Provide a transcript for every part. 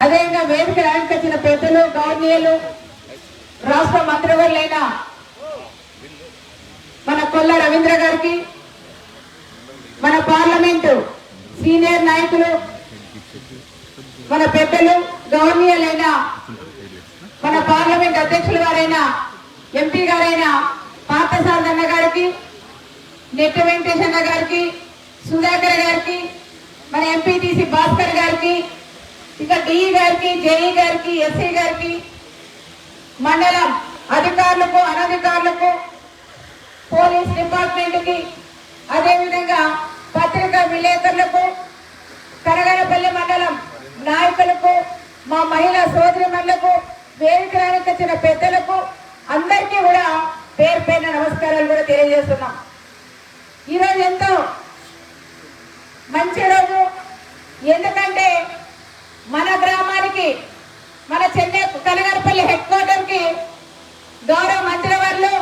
అదేవిధంగా వేదిక వచ్చిన పెద్దలు గౌర్నీయులు రాష్ట్ర మంత్రివర్లైన మన కొల్ల రవీంద్ర గారికి మన పార్లమెంటు సీనియర్ నాయకులు మన పెద్దలు గౌర్నీయులైన మన పార్లమెంట్ అధ్యక్షులు గారైన ఎంపీ గారైన పార్థసారథి అన్న గారికి నెట్ట వెంకటేశన్న గారికి సుధాకర్ గారికి మన ఎంపీటీసీ భాస్కర్ గారికి ఇక డిఈ గారికి జేఈ గారికి ఎస్సీ గారికి మండలం అధికారులకు అనధికారులకు పోలీస్ డిపార్ట్మెంట్కి అదేవిధంగా పత్రికా విలేకరులకు కరగనపల్లి మండలం నాయకులకు మా మహిళా సోదరిమణులకు వేదికరానికి వచ్చిన పెద్దలకు అందరికీ కూడా పేరు పేరున నమస్కారాలు కూడా తెలియజేస్తున్నాం. ఈరోజు ఎంతో మంచి రోజు. ఎందుకంటే మన గ్రామానికి మన చెన్నై కనగరపల్లి హెడ్ క్వార్టర్కి గౌరవ మంత్రివర్లు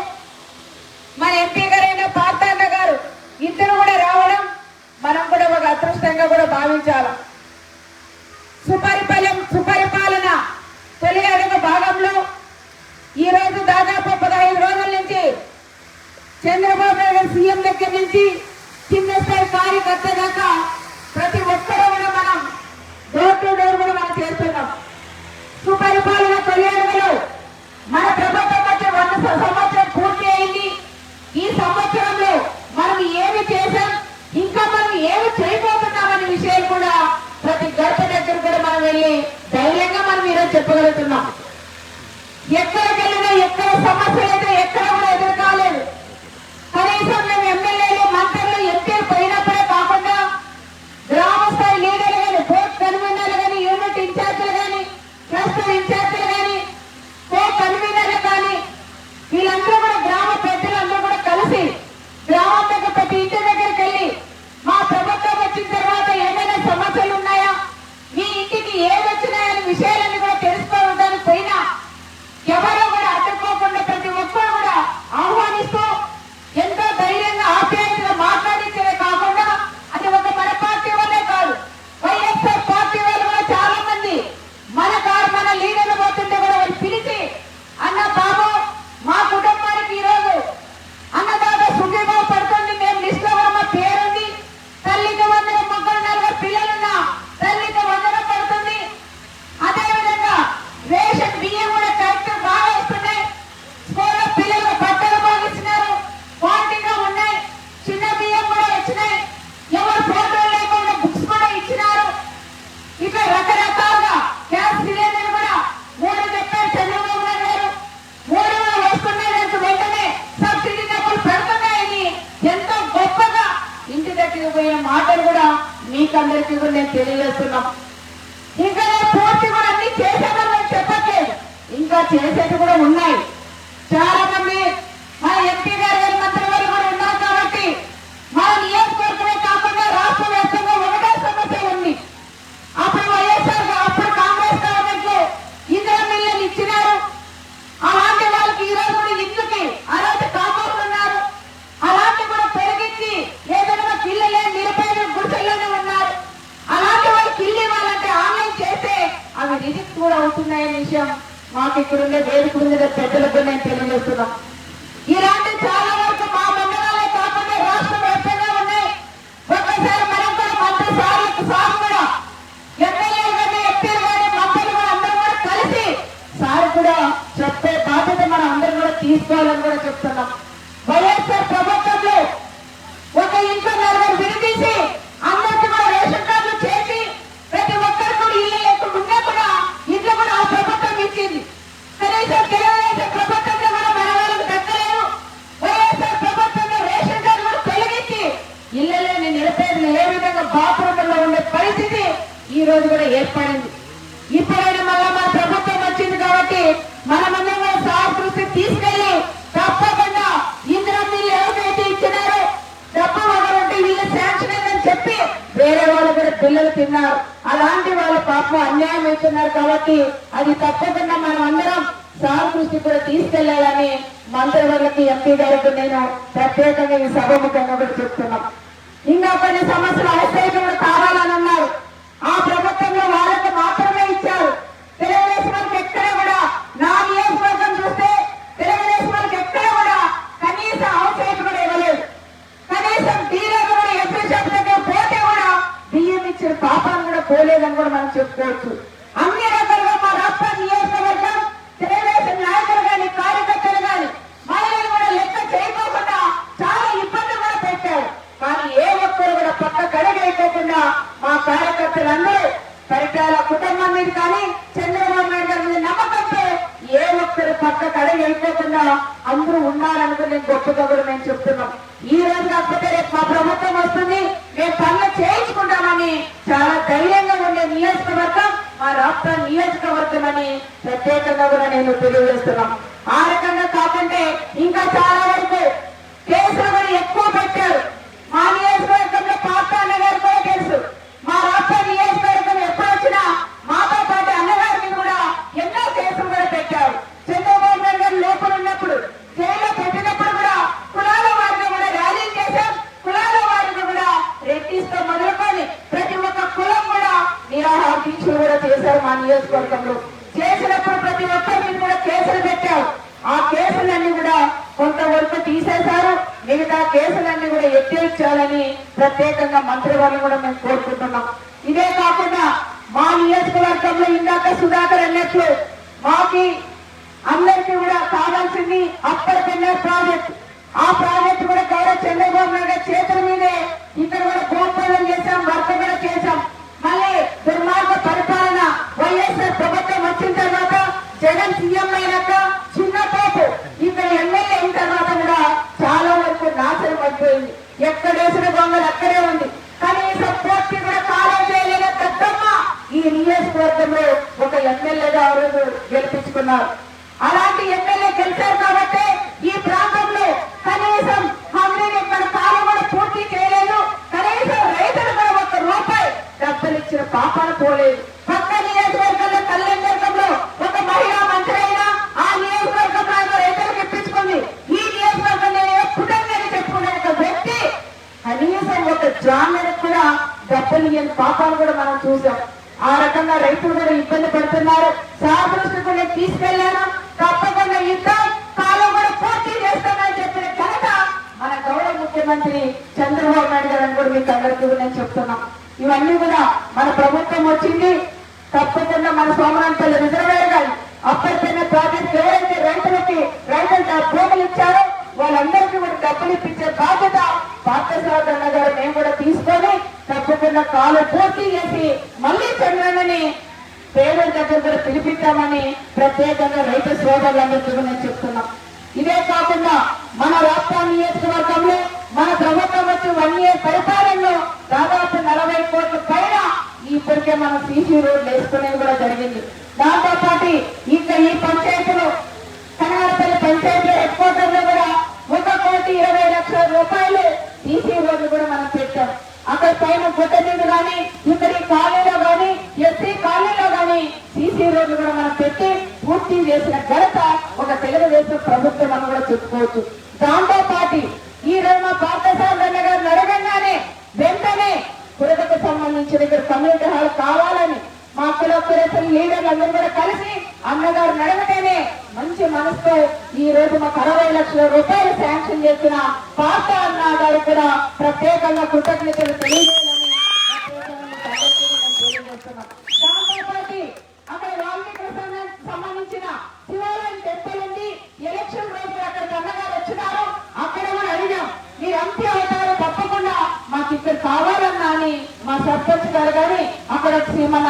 మన ఎంపీ గారైన పార్థాన్న గారు ఇద్దరు కూడా రావడం మనం కూడా ఒక అదృష్టంగా కూడా భావించాలి. సుపరిపాలన సుపరిపాలన తొలి అడుగు భాగంలో ఈ రోజు దాదాపు పదహైదు రోజుల నుంచి చంద్రబాబు నాయుడు సీఎం దగ్గర నుంచి కింద స్థాయి కార్యకర్త దాకా cierto అనే మాటలు కూడా మీకందరికీ కూడా నేను తెలియజేస్తున్నాం. ఇంకా నేను పూర్తి కూడా అన్ని చేశానని నేను చెప్పట్లేదు. ఇంకా చేసేది కూడా ఉన్నాయి. చాలా మంది మన ఎంపీ గారు గారి మంత్రి గారు కూడా ఉన్నారు కాబట్టి మన నియోజకవర్గమే కాకుండా రాష్ట్ర వ్యాప్తంగా ఒకటే సమస్య ఉంది అప్పుడు వైఎస్ఆర్ గా- అప్పుడు కాంగ్రెస్ గవర్నమెంట్లో ఇందిరా మిల్లులు ఇచ్చినారు అలాంటి వాళ్ళకి ఈ రోజు కూడా ఇల్లుకి అలాంటి కాపాడులు ఉన్నారు అలాంటి కూడా పెరిగించి ఏదైనా పిల్లలే నిరుపేద గుడిసెల్లోనే ఉన్నారు అలాంటి వాళ్ళకి ఇల్లు ఇవ్వాలంటే ఆన్లైన్ చేస్తే అవి రిజిక్ కూడా అవుతున్నాయనే విషయం మాకు ఇక్కడ ఉండే పెద్దలకు నేను తెలియజేస్తున్నా. ఇలాంటి చాలా వరకు మా మండలాలే కాకుండా రాష్ట్ర వ్యాప్తంగా ఉన్నాయి. ఒకసారి మనం కూడా మంత్రి సార్లకు సార్ కూడా ఎమ్మెల్యేలు కానీ ఎంపీలు కానీ మంత్రులు కూడా అందరూ కూడా కలిసి సార్ కూడా చెప్పే బాధ్యత మనం అందరం కూడా తీసుకోవాలని కూడా చెప్తున్నాం. వైఎస్ఆర్ ప్రభుత్వంలో ఈ రోజు కూడా ఏర్పడింది. ఇప్పుడైనా మళ్ళా మన ప్రభుత్వం వచ్చింది కాబట్టి మనమందరం కూడా సార్ తీసుకెళ్ళి తప్పకుండా ఇంద్రం మిల్లు ఎవరికైతే ఇచ్చినారో డబ్బు ఒకరుంటే వీళ్ళు శాంక్షన్ అయిందని చెప్పి వేరే వాళ్ళు కూడా పిల్లలు తిన్నారు. అలాంటి వాళ్ళ పాప అన్యాయం అవుతున్నారు కాబట్టి అది తప్పకుండా మనం అందరం సార్ కూడా తీసుకెళ్ళాలని మంత్రివర్లకి ఎంపీ గారికి నేను ప్రత్యేకంగా ఈ సభముఖంగా కూడా చెప్తున్నాం. ఇంకా కొన్ని సమస్యలు అవసరం కూడా కావాలని అన్నారు. ఆ ప్రభుత్వంలో వాళ్ళకు మాత్రమే ఇచ్చారు. తెలుగుదేశం వాళ్ళకి ఎక్కడ కూడా నా నియోజకవర్గం చూస్తే తెలుగుదేశం వాళ్ళకి ఎక్కడ కూడా కనీస అవసరం కూడా ఇవ్వలేదు. కనీసం డీలర్ కూడా ఎంపీ షాప్ దగ్గర పోతే కూడా బియ్యం ఇచ్చిన పాపాలను కూడా పోలేదని కూడా మనం చెప్పుకోవచ్చు. ఉన్నారనుకుని కూడా మేము చెప్తున్నాం. ఈ రోజు కాకపోతే రేపు మా ప్రభుత్వం వస్తుంది. మేము పనులు చేయించుకుంటామని చాలా ధైర్యంగా ఉండే నియోజకవర్గం మా రాష్ట్ర నియోజకవర్గం అని ప్రత్యేకంగా కూడా నేను తెలియజేస్తున్నాం. ఆ రకంగా కాకుంటే ఇంకా చాలా వరకు కేసులు కూడా ఎక్కువ పెట్టారు మా నియోజకవర్గంలో పాత అన్నగారు కూడా తెలుసు మా రాష్ట్ర నియోజకవర్గం ఎప్పుడు వచ్చినా మాతో పాటు అన్నగారి మీద కూడా ఎన్నో కేసులు కూడా పెట్టారు చంద్రబాబు నాయుడు గారు లోపల ఉన్నప్పుడు జైల్లో పెట్టినప్పుడు కూడా కులాల వారిని కూడా ర్యాలీ చేశాం కులాల వారిని కూడా రెడ్డిస్తో మొదలుకొని ప్రతి ఒక్క కులం కూడా నిరాహార దీక్షలు కూడా చేశారు మా నియోజకవర్గంలో చేసినప్పుడు ప్రతి ఒక్కరి మీద కూడా కేసులు పెట్టారు ఆ కేసులన్నీ కూడా కొంతవరకు తీసేశారు. మిగతా కేసులన్నీ కూడా ఎత్తేర్చాలని ప్రత్యేకంగా మంత్రివర్గం కూడా మేము కోరుకుంటున్నాం. ఇదే కాకుండా మా నియోజకవర్గంలో ఇందాక సుధాకర్ అన్నట్లు మాకి అందరికీ కూడా కావాల్సింది అప్పర్ పిల్లర్ ప్రాజెక్ట్. ఆ ప్రాజెక్ట్ కూడా గౌరవ చంద్రబాబు నాయుడు చేతుల మీదే నియోజకవర్గంలో ఒక ఎమ్మెల్యేగా ఆ రోజు గెలిపించుకున్నారు. అలాంటి ఎమ్మెల్యే గెలిచారు కాబట్టి ఈ ప్రాంతంలో కనీసం హండ్రెడ్ ఇక్కడ కాలం కూడా పూర్తి చేయలేదు. కనీసం రైతులు కూడా ఒక రూపాయి డబ్బులు ఇచ్చిన పాపాలు పోలేదు. పక్క నియోజకవర్గంలో కళ్యాణవర్గంలో ఒక మహిళా మంత్రి అయినా ఆ నియోజకవర్గంలో ఆయన రైతులకు ఇప్పించుకుంది. ఈ నియోజకవర్గంలో కుటుంబాన్ని చెప్పుకునే ఒక వ్యక్తి కనీసం ఒక జామీన్ కూడా డబ్బులు పాపాలు కూడా మనం చూసాం. ఆ రకంగా రైతులు కూడా ఇబ్బంది పడుతున్నారు. సార్ దృష్టి కూడా తీసుకెళ్ళాను. తప్పకుండా యుద్ధం కాలం కూడా పూర్తి చేస్తామని చెప్పిన ఘనత మన గౌరవ ముఖ్యమంత్రి చంద్రబాబు నాయుడు గారు అని కూడా మీకు అందరికీ నేను చెప్తున్నాం. ఇవన్నీ కూడా మన ప్రభుత్వం వచ్చింది. తప్పకుండా మన సోమనాంపల్లి రిజర్వేర్ గారు అప్పటికైనా ప్రాజెక్ట్ ఎవరైతే రైతులకి రైతులు భూములు ఇచ్చారో వాళ్ళందరికీ కూడా డబ్బులు ఇప్పించే బాధ్యత పార్థసారథ గారు మేము కూడా తీసుకొని తప్పకుండా కాలు పూర్తి చేసి మళ్ళీ చంద్రన్నని పేదల దగ్గర కూడా ప్రత్యేకంగా రైతు సోదరులందరికీ నేను చెప్తున్నాం. ఇదే కాకుండా మన రాష్ట్ర నియోజకవర్గంలో మన ప్రభుత్వం వచ్చి వన్ ఇయర్ పరిపాలనలో దాదాపు నలభై కోట్ల పైన ఇప్పటికే మనం సీసీ రోడ్లు వేసుకునేది కూడా జరిగింది. దాంతో పాటు ఇంకా ఈ పంచాయతీలో కనగారపల్లి పంచాయతీ హెడ్ క్వార్టర్లో కూడా ఒక కోటి ఇరవై లక్షల రూపాయలు సీసీ రోడ్లు కూడా మనం పెట్టాం. అక్కడ పైన గుట్ట మీద కానీ ఇక్కడ ఖాళీలో కానీ ఎస్సీ ఖాళీలో కానీ సీసీ రోడ్లు కూడా మనం పెట్టి పూర్తి చేసిన ఘనత ఒక తెలుగుదేశం ప్రభుత్వం అని కూడా చెప్పుకోవచ్చు. దాంతో పాటు ఈ రోజు మా పార్థసారథ గారు అడగంగానే వెంటనే కురతకు సంబంధించిన ఇక్కడ కమ్యూనిటీ హాల్ కావాలని మా కులపురేషన్ లీడర్లు అందరూ కూడా కలిసి అన్నగారు నడవటేనే మంచి మనసుతో ఈ రోజు మాకు అరవై లక్షల రూపాయలు శాంక్షన్ చేసిన పాత అన్నగారు కూడా ప్రత్యేకంగా కృతజ్ఞతలు తెలియజేయాలని దాంతోపాటు అక్కడ వాల్మీకి సంబంధించిన శివాలయం టెంపుల్ ఉంది. ఎలక్షన్ రోజు అక్కడ కన్నగారు వచ్చినారు. అక్కడ కూడా అడిగాం. మీరు అంతే అవుతారు తప్పకుండా మాకు ఇక్కడ కావాలన్నా అని మా సర్పంచ్ గారు కానీ అక్కడ మన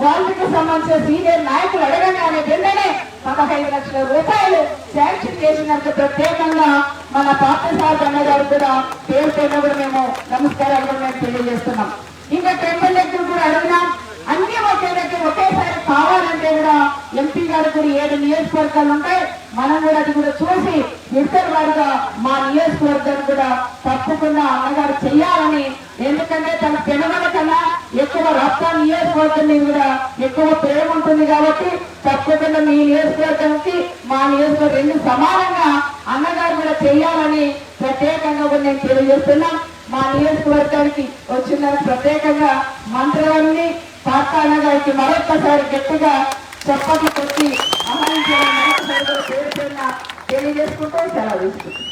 వాల్మీకి సంబంధించిన సీనియర్ నాయకులు అడగగానే వెంటనే పదహైదు లక్షల రూపాయలు శాంక్షన్ చేసినందుకు ప్రత్యేకంగా మన పార్థసారథ అన్న గారు కూడా పేరు పేరున కూడా మేము నమస్కారాలు కూడా మేము తెలియజేస్తున్నాం. ఇంకా టెంపుల్ దగ్గర కూడా అడిగినాం. అన్ని ఒకే దగ్గర ఒకేసారి కావాలంటే కూడా ఎంపీ గారు కూడా ఏడు నియోజకవర్గాలు ఉంటాయి. మనం కూడా అది కూడా చూసి ఇద్దరు వారిగా మా నియోజకవర్గాన్ని కూడా తప్పకుండా అన్నగారు చెయ్యాలని. ఎందుకంటే తన పెనుగల కన్నా ఎక్కువ రక్త నియోజకవర్గం మీద కూడా ఎక్కువ ప్రేమ ఉంటుంది కాబట్టి తప్పకుండా మీ నియోజకవర్గానికి మా నియోజకవర్గం రెండు సమానంగా అన్నగారు కూడా చెయ్యాలని ప్రత్యేకంగా కూడా నేను తెలియజేస్తున్నాం. మా నియోజకవర్గానికి వచ్చిన ప్రత్యేకంగా మంత్రులన్నీ పాఠశాల అన్నగారికి మరొక్కసారి గట్టిగా చెప్పకి కొట్టి ఆహ్వానించాలని తెలియజేసుకుంటూ సెలవు తీసుకుంటాం